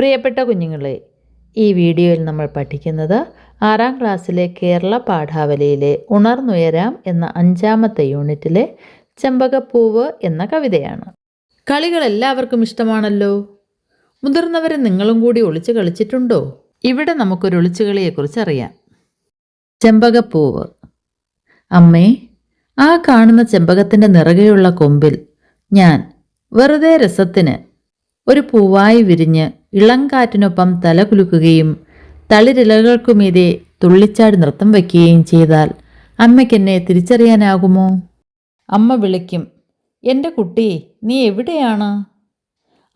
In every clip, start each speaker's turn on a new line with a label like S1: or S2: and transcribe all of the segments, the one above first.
S1: പ്രിയപ്പെട്ട കുഞ്ഞുങ്ങളെ ഈ വീഡിയോയിൽ നമ്മൾ പഠിക്കുന്നത് ആറാം ക്ലാസ്സിലെ കേരള പാഠാവലിയിലെ ഉണർന്നുയരാം എന്ന അഞ്ചാമത്തെ യൂണിറ്റിലെ ചെമ്പകപ്പൂവ് എന്ന കവിതയാണ്. കളികൾ എല്ലാവർക്കും ഇഷ്ടമാണല്ലോ? മുതിർന്നവരെ നിങ്ങളും കൂടി ഒളിച്ചു കളിച്ചിട്ടുണ്ടോ? ഇവിടെ നമുക്കൊരു ഒളിച്ചുകളിയെക്കുറിച്ച് അറിയാം. ചെമ്പകപ്പൂവ്. അമ്മേ ആ കാണുന്ന ചെമ്പകത്തിന്റെ നിറകെയുള്ള കൊമ്പിൽ ഞാൻ വെറുതെ രസത്തിന് ഒരു പൂവായി വിരിഞ്ഞ് ഇളങ്കാറ്റിനൊപ്പം തലകുലുക്കുകയും തളിരിലകൾക്കുമീതെ തുള്ളിച്ചാടി നൃത്തം വയ്ക്കുകയും ചെയ്താൽ അമ്മയ്ക്കെന്നെ തിരിച്ചറിയാനാകുമോ? അമ്മ വിളിക്കും എന്റെ കുട്ടി നീ എവിടെയാണ്?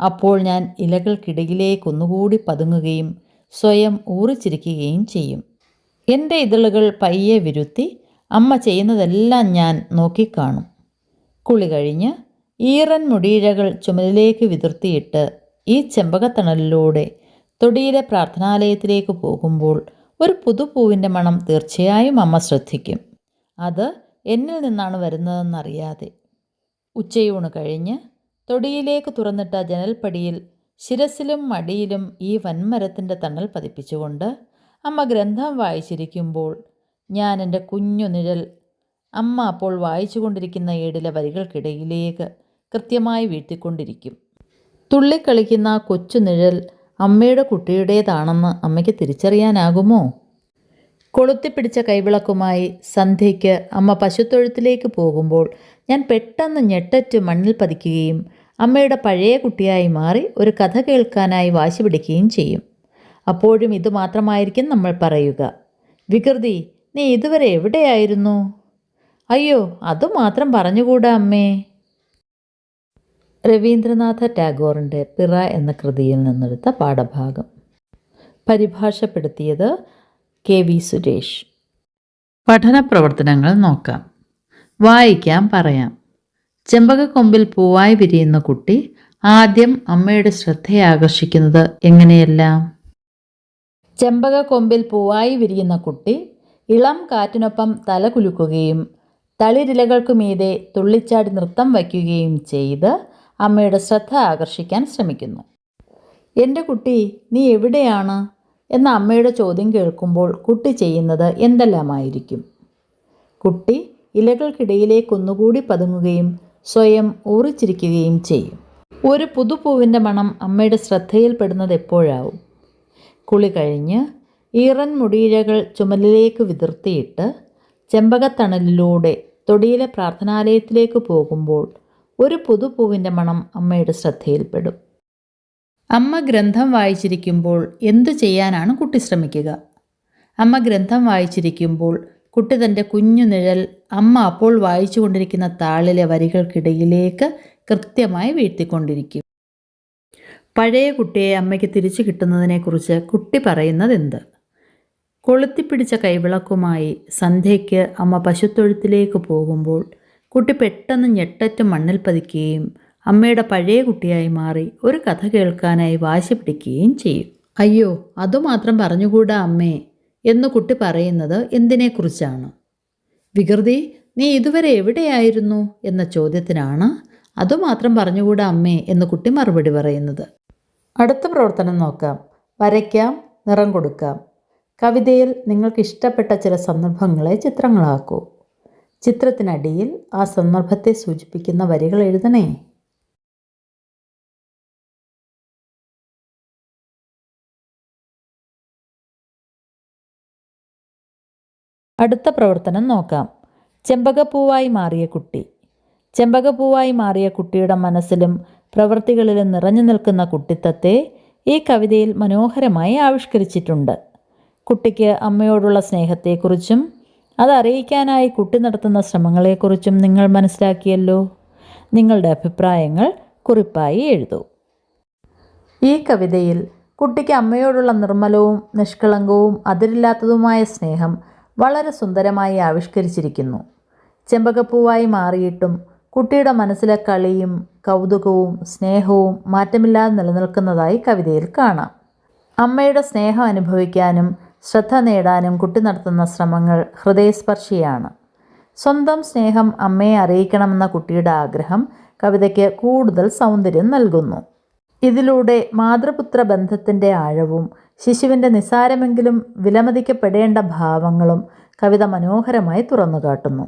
S1: അപ്പോൾ ഞാൻ ഇലകൾക്കിടയിലേക്ക് ഒന്നുകൂടി പതുങ്ങുകയും സ്വയം ഊറിച്ചിരിക്കുകയും ചെയ്യും. എന്റെ ഇതളുകൾ പയ്യെ വിരുത്തി അമ്മ ചെയ്യുന്നതെല്ലാം ഞാൻ നോക്കിക്കാണും. കുളി കഴിഞ്ഞ് ഈറൻ മുടിയിഴകൾ ചുമലിലേക്ക് വിതിർത്തിയിട്ട് ഈ ചെമ്പകത്തണലിലൂടെ തൊടിയിലെ പ്രാർത്ഥനാലയത്തിലേക്ക് പോകുമ്പോൾ ഒരു പുതുപൂവിന്റെ മണം തീർച്ചയായും അമ്മ ശ്രദ്ധിക്കും. അത് എന്നിൽ നിന്നാണ് വരുന്നതെന്നറിയാതെ. ഉച്ചയൂണ് കഴിഞ്ഞ് തൊടിയിലേക്ക് തുറന്നിട്ട ജനൽപ്പടിയിൽ ശിരസിലും മടിയിലും ഈ വൻമരത്തിന്റെ തണൽ പതിപ്പിച്ചുകൊണ്ട് അമ്മ ഗ്രന്ഥം വായിച്ചിരിക്കുമ്പോൾ ഞാൻ എന്റെ കുഞ്ഞു നിഴൽ അമ്മ അപ്പോൾ വായിച്ചു കൊണ്ടിരിക്കുന്ന ഏടിലെ വരികൾക്കിടയിലേക്ക് കൃത്യമായി വീഴ്ത്തിക്കൊണ്ടിരിക്കും. തുള്ളിക്കളിക്കുന്ന ആ കൊച്ചു നിഴൽ അമ്മയുടെ കുട്ടിയുടേതാണെന്ന് അമ്മയ്ക്ക് തിരിച്ചറിയാനാകുമോ? കൊളുത്തിപ്പിടിച്ച കൈവിളക്കുമായി സന്ധ്യയ്ക്ക് അമ്മ പശുത്തൊഴുത്തിലേക്ക് പോകുമ്പോൾ ഞാൻ പെട്ടെന്ന് ഞെട്ടറ്റ് മണ്ണിൽ പതിക്കുകയും അമ്മയുടെ പഴയ കുട്ടിയായി മാറി ഒരു കഥ കേൾക്കാനായി വാശി പിടിക്കുകയും ചെയ്യും. അപ്പോഴും ഇതുമാത്രമായിരിക്കും നമ്മൾ പറയുക. വികൃതി നീ ഇതുവരെ എവിടെയായിരുന്നു? അയ്യോ അതുമാത്രം പറഞ്ഞുകൂടാ അമ്മേ. രവീന്ദ്രനാഥ ടാഗോറിന്റെ പിറ എന്ന കൃതിയിൽ നിന്നെടുത്ത പാഠഭാഗം. പരിഭാഷപ്പെടുത്തിയത് കെ വി സുരേഷ്. പഠന പ്രവർത്തനങ്ങൾ നോക്കാം. വായിക്കാം പറയാം. ചെമ്പകക്കൊമ്പിൽ പൂവായി വിരിയുന്ന കുട്ടി ആദ്യം അമ്മയുടെ ശ്രദ്ധയെ ആകർഷിക്കുന്നത് എങ്ങനെയെല്ലാം? ചെമ്പകക്കൊമ്പിൽ പൂവായി വിരിയുന്ന കുട്ടി ഇളം കാറ്റിനൊപ്പം തല കുലുക്കുകയും തളിരിലകൾക്കു മീതെ തുള്ളിച്ചാടി നൃത്തം വയ്ക്കുകയും ചെയ്ത് അമ്മയുടെ ശ്രദ്ധ ആകർഷിക്കാൻ ശ്രമിക്കുന്നു. എന്റെ കുട്ടി നീ എവിടെയാണ്? എന്ന അമ്മയുടെ ചോദ്യം കേൾക്കുമ്പോൾ കുട്ടി ചെയ്യുന്നത് എന്തെല്ലാമായിരിക്കും? കുട്ടി ഇലകൾക്കിടയിലേക്ക് ഒന്നുകൂടി പതുങ്ങുകയും സ്വയം ഊറിച്ചിരിക്കുകയും ചെയ്യും. ഒരു പുതുപൂവിന്റെ മണം അമ്മയുടെ ശ്രദ്ധയിൽപ്പെടുന്നത് എപ്പോഴാവും? കുളി കഴിഞ്ഞ് ഈറൻ മുടിയിഴകൾ ചുമലിലേക്ക് വിതിർത്തിയിട്ട് ചെമ്പകത്തണലിലൂടെ തൊടിയിലെ പ്രാർത്ഥനാലയത്തിലേക്ക് പോകുമ്പോൾ ഒരു പുതുപൂവിന്റെ മണം അമ്മയുടെ ശ്രദ്ധയിൽപ്പെടും. അമ്മ ഗ്രന്ഥം വായിച്ചിരിക്കുമ്പോൾ എന്തു ചെയ്യാനാണ് കുട്ടി ശ്രമിക്കുക? അമ്മ ഗ്രന്ഥം വായിച്ചിരിക്കുമ്പോൾ കുട്ടി തന്റെ കുഞ്ഞു നിഴൽ അമ്മ അപ്പോൾ വായിച്ചു കൊണ്ടിരിക്കുന്ന താളിലെ വരികൾക്കിടയിലേക്ക് കൃത്യമായി വീഴ്ത്തിക്കൊണ്ടിരിക്കും. പഴയ കുട്ടിയെ അമ്മയ്ക്ക് തിരിച്ചു കിട്ടുന്നതിനെക്കുറിച്ച് കുട്ടി പറയുന്നത് എന്ത് കൊളുത്തിപ്പിടിച്ച കൈവിളക്കുമായി സന്ധ്യയ്ക്ക് അമ്മ പശുത്തൊഴുത്തിലേക്ക് പോകുമ്പോൾ കുട്ടി പെട്ടെന്ന് ഞെട്ടറ്റ് മണ്ണിൽ പതിക്കുകയും അമ്മയുടെ പഴയ കുട്ടിയായി മാറി ഒരു കഥ കേൾക്കാനായി വാശി പിടിക്കുകയും ചെയ്യും. അയ്യോ അതുമാത്രം പറഞ്ഞുകൂടാ അമ്മേ എന്ന് കുട്ടി പറയുന്നത് എന്തിനെക്കുറിച്ചാണ്? വികൃതി നീ ഇതുവരെ എവിടെയായിരുന്നു? എന്ന ചോദ്യത്തിനാണ് അതുമാത്രം പറഞ്ഞുകൂടാ അമ്മേ എന്ന് കുട്ടി മറുപടി പറയുന്നത്. അടുത്ത പ്രവർത്തനം നോക്കാം. വരയ്ക്കാം നിറം കൊടുക്കാം. കവിതയിൽ നിങ്ങൾക്ക് ഇഷ്ടപ്പെട്ട ചില സന്ദർഭങ്ങളെ ചിത്രങ്ങളാക്കൂ. ചിത്രത്തിനടിയിൽ ആ സന്ദർഭത്തെ സൂചിപ്പിക്കുന്ന വരികൾ എഴുതണേ. അടുത്ത പ്രവർത്തനം നോക്കാം. ചെമ്പകപ്പൂവായി മാറിയ കുട്ടി. ചെമ്പകപ്പൂവായി മാറിയ കുട്ടിയുടെ മനസ്സിലും പ്രവൃത്തികളിലും നിറഞ്ഞു നിൽക്കുന്ന കുട്ടിത്തത്തെ ഈ കവിതയിൽ മനോഹരമായി ആവിഷ്കരിച്ചിട്ടുണ്ട്. കുട്ടിക്ക് അമ്മയോടുള്ള സ്നേഹത്തെക്കുറിച്ചും അത് അറിയിക്കാനായി കുട്ടി നടത്തുന്ന ശ്രമങ്ങളെക്കുറിച്ചും നിങ്ങൾ മനസ്സിലാക്കിയല്ലോ. നിങ്ങളുടെ അഭിപ്രായങ്ങൾ കുറിപ്പായി എഴുതൂ. ഈ കവിതയിൽ കുട്ടിക്ക് അമ്മയോടുള്ള നിർമ്മലവും നിഷ്കളങ്കവും അതിരില്ലാത്തതുമായ സ്നേഹം വളരെ സുന്ദരമായി ആവിഷ്കരിച്ചിരിക്കുന്നു. ചെമ്പകപ്പൂവായി മാറിയിട്ടും കുട്ടിയുടെ മനസ്സിലെ കളിയും കൗതുകവും സ്നേഹവും മാറ്റമില്ലാതെ നിലനിൽക്കുന്നതായി കവിതയിൽ കാണാം. അമ്മയുടെ സ്നേഹം അനുഭവിക്കാനും ശ്രദ്ധ നേടാനും കുട്ടി നടത്തുന്ന ശ്രമങ്ങൾ ഹൃദയസ്പർശിയാണ്. സ്വന്തം സ്നേഹം അമ്മയെ അറിയിക്കണമെന്ന കുട്ടിയുടെ ആഗ്രഹം കവിതയ്ക്ക് കൂടുതൽ സൗന്ദര്യം നൽകുന്നു. ഇതിലൂടെ മാതൃപുത്ര ബന്ധത്തിന്റെ ആഴവും ശിശുവിന്റെ നിസാരമെങ്കിലും വിലമതിക്കപ്പെടേണ്ട ഭാവങ്ങളും കവിത മനോഹരമായി തുറന്നുകാട്ടുന്നു.